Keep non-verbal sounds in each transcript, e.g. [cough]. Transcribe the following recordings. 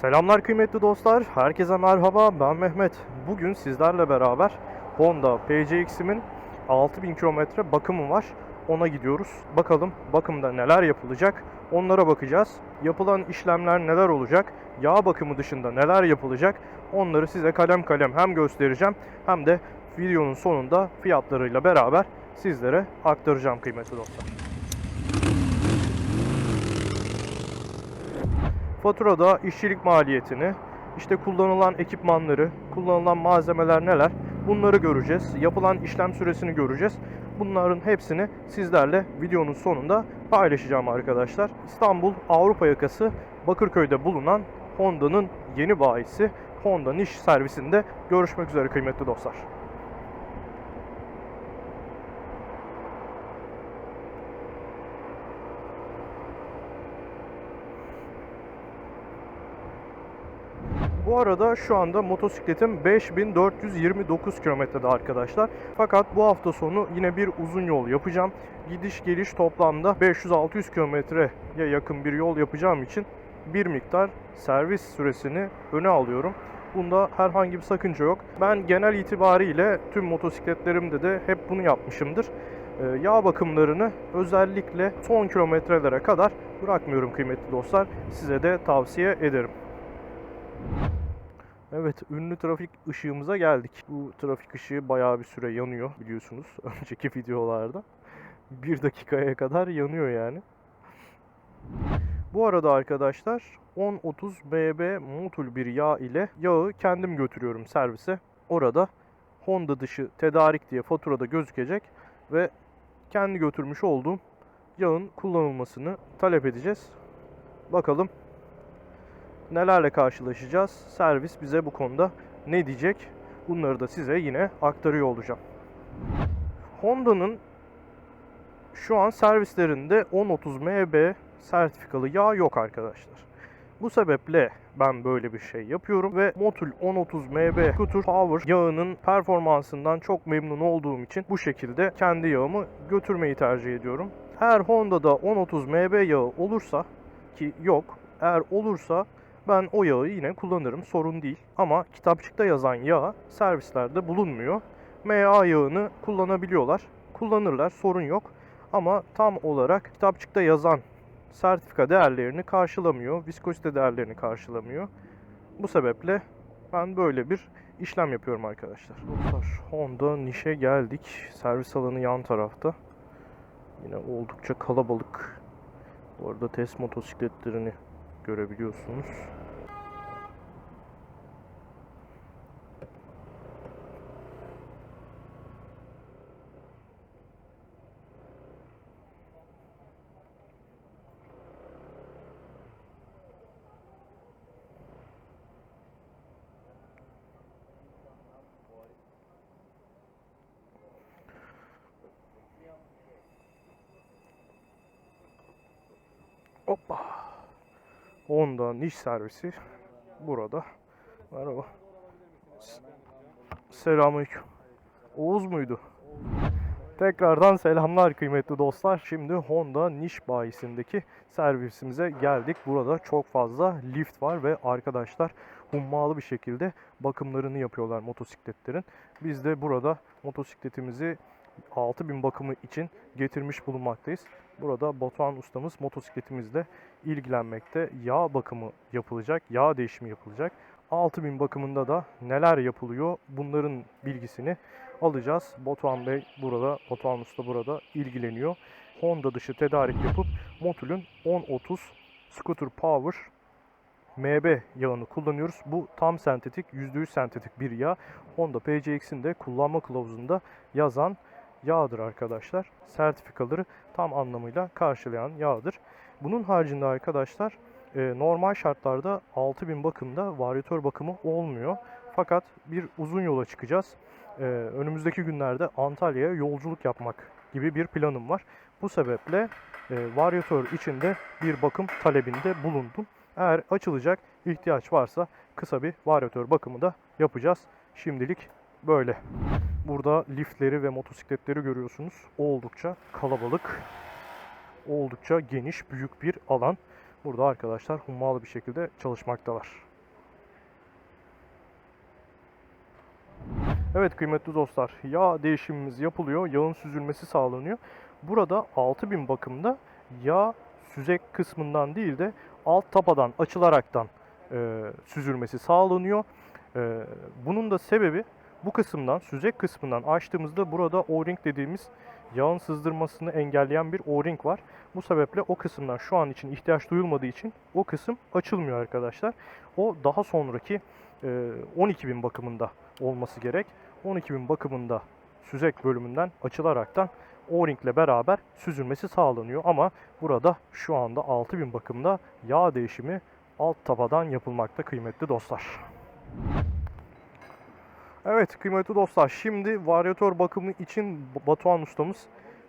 Selamlar kıymetli dostlar. Herkese merhaba. Ben Mehmet. Bugün sizlerle beraber Honda PCX'imin 6000 kilometre bakımı var. Ona gidiyoruz. Bakalım bakımda neler yapılacak? Onlara bakacağız. Yapılan işlemler neler olacak? Yağ bakımı dışında neler yapılacak? Onları size kalem kalem hem göstereceğim hem de videonun sonunda fiyatlarıyla beraber sizlere aktaracağım kıymetli dostlar. Faturada işçilik maliyetini, işte kullanılan ekipmanları, kullanılan malzemeler neler bunları göreceğiz. Yapılan işlem süresini göreceğiz. Bunların hepsini sizlerle videonun sonunda paylaşacağım arkadaşlar. İstanbul Avrupa yakası Bakırköy'de bulunan Honda'nın yeni bayisi Honda Niş servisinde görüşmek üzere kıymetli dostlar. Bu arada şu anda motosikletim 5429 kilometrede arkadaşlar. Fakat bu hafta sonu yine bir uzun yol yapacağım. Gidiş geliş toplamda 500-600 kilometreye yakın bir yol yapacağım için bir miktar servis süresini öne alıyorum. Bunda herhangi bir sakınca yok. Ben genel itibariyle tüm motosikletlerimde de hep bunu yapmışımdır. Ee, Yağ bakımlarını özellikle son kilometrelere kadar bırakmıyorum kıymetli dostlar. Size de tavsiye ederim. Evet, ünlü trafik ışığımıza geldik. Bu trafik ışığı bayağı bir süre yanıyor biliyorsunuz [laughs] önceki videolarda. Bir dakikaya kadar yanıyor yani. Bu arada arkadaşlar 1030 BB motul bir yağ ile yağı kendim götürüyorum servise. Orada Honda dışı tedarik diye faturada gözükecek ve kendi götürmüş olduğum yağın kullanılmasını talep edeceğiz. Bakalım nelerle karşılaşacağız? Servis bize bu konuda ne diyecek? Bunları da size yine aktarıyor olacağım. Honda'nın şu an servislerinde 1030 MB sertifikalı yağ yok arkadaşlar. Bu sebeple ben böyle bir şey yapıyorum ve Motul 1030 MB Scooter Power yağının performansından çok memnun olduğum için bu şekilde kendi yağımı götürmeyi tercih ediyorum. Eğer Honda'da 1030 MB yağı olursa ki yok eğer olursa ben o yağı yine kullanırım sorun değil. Ama kitapçıkta yazan yağ servislerde bulunmuyor. MA yağını kullanabiliyorlar. Kullanırlar sorun yok. Ama tam olarak kitapçıkta yazan sertifika değerlerini karşılamıyor. Viskozite değerlerini karşılamıyor. Bu sebeple ben böyle bir işlem yapıyorum arkadaşlar. Dostlar Honda Niş'e geldik. Servis alanı yan tarafta. Yine oldukça kalabalık. Bu arada test motosikletlerini görebiliyorsunuz. Hoppa. Honda niş servisi burada. Merhaba. Selamünaleyküm. Oğuz muydu? Tekrardan selamlar kıymetli dostlar. Şimdi Honda niş bayisindeki servisimize geldik. Burada çok fazla lift var ve arkadaşlar hummalı bir şekilde bakımlarını yapıyorlar motosikletlerin. Biz de burada motosikletimizi 6000 bakımı için getirmiş bulunmaktayız. Burada Batuhan ustamız motosikletimizle ilgilenmekte. Yağ bakımı yapılacak, yağ değişimi yapılacak. 6000 bakımında da neler yapılıyor bunların bilgisini alacağız. Batuhan Bey burada, Batuhan Usta burada ilgileniyor. Honda dışı tedarik yapıp Motul'ün 1030 Scooter Power MB yağını kullanıyoruz. Bu tam sentetik, %100 sentetik bir yağ. Honda PCX'in de kullanma kılavuzunda yazan yağdır arkadaşlar. Sertifikaları tam anlamıyla karşılayan yağdır. Bunun haricinde arkadaşlar e, normal şartlarda 6000 bakımda varyatör bakımı olmuyor. Fakat bir uzun yola çıkacağız. E, önümüzdeki günlerde Antalya'ya yolculuk yapmak gibi bir planım var. Bu sebeple e, varyatör içinde bir bakım talebinde bulundum. Eğer açılacak ihtiyaç varsa kısa bir varyatör bakımı da yapacağız. Şimdilik böyle. Burada liftleri ve motosikletleri görüyorsunuz. Oldukça kalabalık, oldukça geniş, büyük bir alan. Burada arkadaşlar hummalı bir şekilde çalışmaktalar. Evet kıymetli dostlar, yağ değişimimiz yapılıyor, yağın süzülmesi sağlanıyor. Burada 6000 bakımda yağ süzek kısmından değil de alt tapadan açılaraktan e, süzülmesi sağlanıyor. E, bunun da sebebi bu kısımdan, süzek kısmından açtığımızda burada O-ring dediğimiz yağın sızdırmasını engelleyen bir O-ring var. Bu sebeple o kısımdan şu an için ihtiyaç duyulmadığı için o kısım açılmıyor arkadaşlar. O daha sonraki e, 12.000 bakımında olması gerek. 12.000 bakımında süzek bölümünden açılaraktan O-ring ile beraber süzülmesi sağlanıyor. Ama burada şu anda 6000 bakımda yağ değişimi alt tabadan yapılmakta kıymetli dostlar. Evet kıymetli dostlar şimdi varyatör bakımı için Batuhan ustamız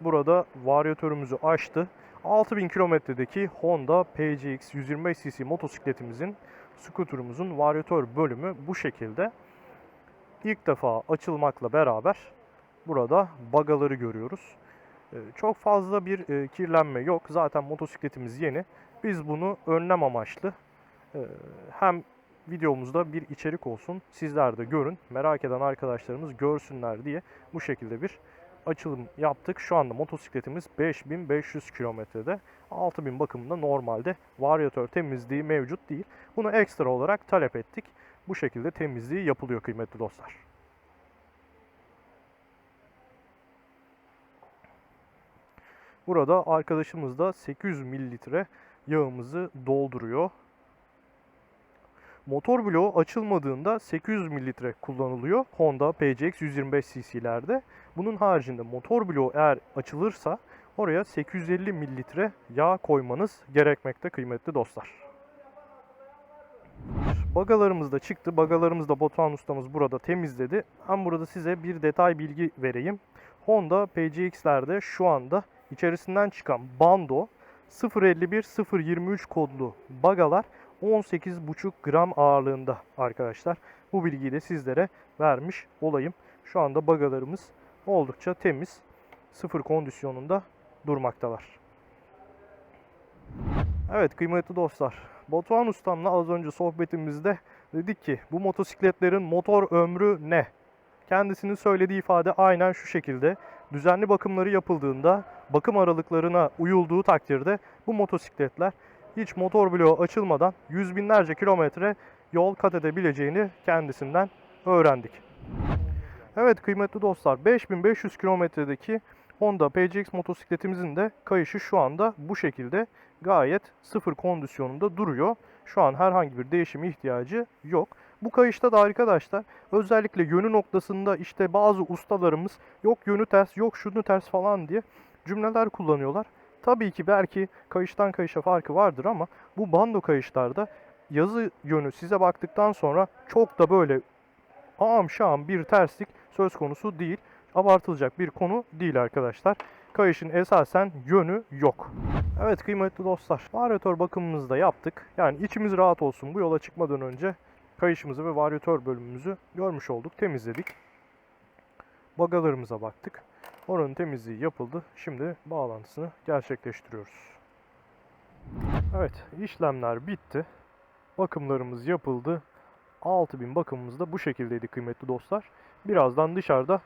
burada varyatörümüzü açtı. 6000 kilometredeki Honda PCX 125 cc motosikletimizin skuterımızın varyatör bölümü bu şekilde. İlk defa açılmakla beraber burada bagaları görüyoruz. Ee, Çok fazla bir e, kirlenme yok. Zaten motosikletimiz yeni. Biz bunu önlem amaçlı e, hem videomuzda bir içerik olsun. Sizler de görün. Merak eden arkadaşlarımız görsünler diye bu şekilde bir açılım yaptık. Şu anda motosikletimiz 5500 kilometrede. 6000 bakımında normalde varyatör temizliği mevcut değil. Bunu ekstra olarak talep ettik. Bu şekilde temizliği yapılıyor kıymetli dostlar. Burada arkadaşımız da 800 mililitre yağımızı dolduruyor. Motor bloğu açılmadığında 800 mililitre kullanılıyor Honda PCX 125 cc'lerde. Bunun haricinde motor bloğu eğer açılırsa oraya 850 mililitre yağ koymanız gerekmekte kıymetli dostlar. Bagalarımız da çıktı. Bagalarımız da Batuhan ustamız burada temizledi. Ben burada size bir detay bilgi vereyim. Honda PCX'lerde şu anda içerisinden çıkan bando 051-023 kodlu bagalar 18,5 gram ağırlığında arkadaşlar. Bu bilgiyi de sizlere vermiş olayım. Şu anda bagalarımız oldukça temiz. Sıfır kondisyonunda durmaktalar. Evet kıymetli dostlar. Batuhan ustamla az önce sohbetimizde dedik ki bu motosikletlerin motor ömrü ne? Kendisinin söylediği ifade aynen şu şekilde. Düzenli bakımları yapıldığında, bakım aralıklarına uyulduğu takdirde bu motosikletler hiç motor bloğu açılmadan yüz binlerce kilometre yol kat edebileceğini kendisinden öğrendik. Evet kıymetli dostlar 5500 kilometredeki Honda PCX motosikletimizin de kayışı şu anda bu şekilde gayet sıfır kondisyonunda duruyor. Şu an herhangi bir değişim ihtiyacı yok. Bu kayışta da arkadaşlar özellikle yönü noktasında işte bazı ustalarımız yok yönü ters yok şunu ters falan diye cümleler kullanıyorlar. Tabii ki belki kayıştan kayışa farkı vardır ama bu bando kayışlarda yazı yönü size baktıktan sonra çok da böyle ağam şam bir terslik söz konusu değil. Abartılacak bir konu değil arkadaşlar. Kayışın esasen yönü yok. Evet kıymetli dostlar, varyatör bakımımızı da yaptık. Yani içimiz rahat olsun bu yola çıkmadan önce kayışımızı ve varyatör bölümümüzü görmüş olduk, temizledik. Bagalarımıza baktık. Oranın temizliği yapıldı. Şimdi bağlantısını gerçekleştiriyoruz. Evet, işlemler bitti. Bakımlarımız yapıldı. 6000 bakımımız da bu şekildeydi kıymetli dostlar. Birazdan dışarıda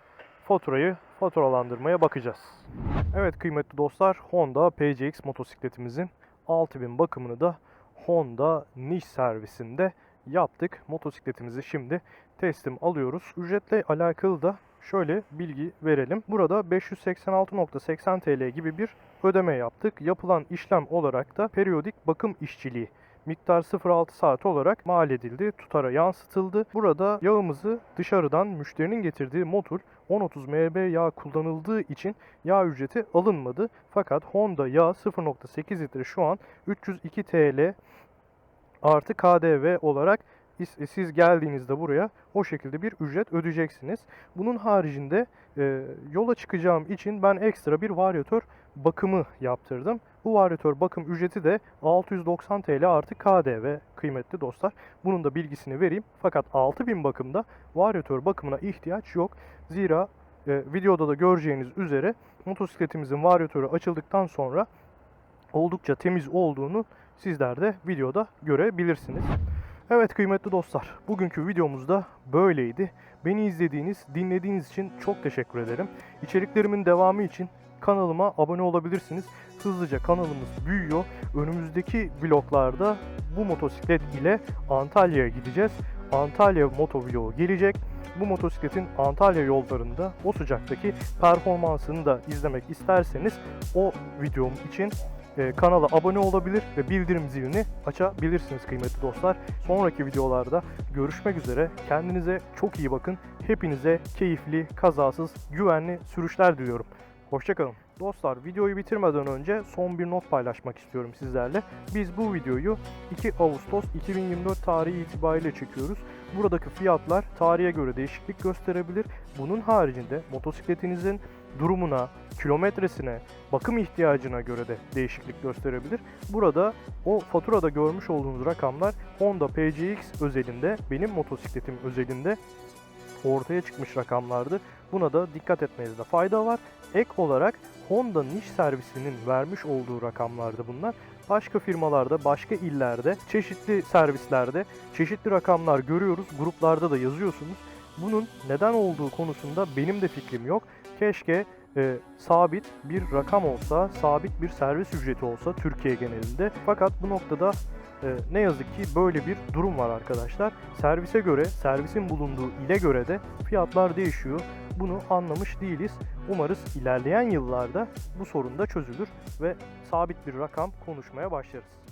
faturayı faturalandırmaya bakacağız. Evet kıymetli dostlar Honda PCX motosikletimizin 6000 bakımını da Honda Niş servisinde yaptık. Motosikletimizi şimdi teslim alıyoruz. Ücretle alakalı da şöyle bilgi verelim. Burada 586.80 TL gibi bir ödeme yaptık. Yapılan işlem olarak da periyodik bakım işçiliği miktar 0.6 saat olarak mal edildi, tutara yansıtıldı. Burada yağımızı dışarıdan müşterinin getirdiği motor 1030 MB yağ kullanıldığı için yağ ücreti alınmadı. Fakat Honda yağ 0.8 litre şu an 302 TL artı KDV olarak siz geldiğinizde buraya o şekilde bir ücret ödeyeceksiniz. Bunun haricinde e, yola çıkacağım için ben ekstra bir varyatör bakımı yaptırdım. Bu varyatör bakım ücreti de 690 TL artı KDV kıymetli dostlar. Bunun da bilgisini vereyim. Fakat 6000 bakımda varyatör bakımına ihtiyaç yok. Zira e, videoda da göreceğiniz üzere motosikletimizin varyatörü açıldıktan sonra oldukça temiz olduğunu sizler de videoda görebilirsiniz. Evet kıymetli dostlar, bugünkü videomuzda böyleydi. Beni izlediğiniz, dinlediğiniz için çok teşekkür ederim. İçeriklerimin devamı için kanalıma abone olabilirsiniz. Hızlıca kanalımız büyüyor. Önümüzdeki vloglarda bu motosiklet ile Antalya'ya gideceğiz. Antalya moto vlogu gelecek. Bu motosikletin Antalya yollarında o sıcaktaki performansını da izlemek isterseniz o videom için e, kanala abone olabilir ve bildirim zilini açabilirsiniz kıymetli dostlar. Sonraki videolarda görüşmek üzere. Kendinize çok iyi bakın. Hepinize keyifli, kazasız, güvenli sürüşler diliyorum. Hoşçakalın. Dostlar videoyu bitirmeden önce son bir not paylaşmak istiyorum sizlerle. Biz bu videoyu 2 Ağustos 2024 tarihi itibariyle çekiyoruz. Buradaki fiyatlar tarihe göre değişiklik gösterebilir. Bunun haricinde motosikletinizin durumuna, kilometresine, bakım ihtiyacına göre de değişiklik gösterebilir. Burada o faturada görmüş olduğunuz rakamlar Honda PCX özelinde, benim motosikletim özelinde ortaya çıkmış rakamlardı. Buna da dikkat etmenizde fayda var. Ek olarak Honda niş servisinin vermiş olduğu rakamlardı bunlar. Başka firmalarda, başka illerde, çeşitli servislerde çeşitli rakamlar görüyoruz. Gruplarda da yazıyorsunuz. Bunun neden olduğu konusunda benim de fikrim yok. Keşke e, sabit bir rakam olsa, sabit bir servis ücreti olsa Türkiye genelinde. Fakat bu noktada e, ne yazık ki böyle bir durum var arkadaşlar. Servise göre, servisin bulunduğu ile göre de fiyatlar değişiyor. Bunu anlamış değiliz. Umarız ilerleyen yıllarda bu sorun da çözülür ve sabit bir rakam konuşmaya başlarız.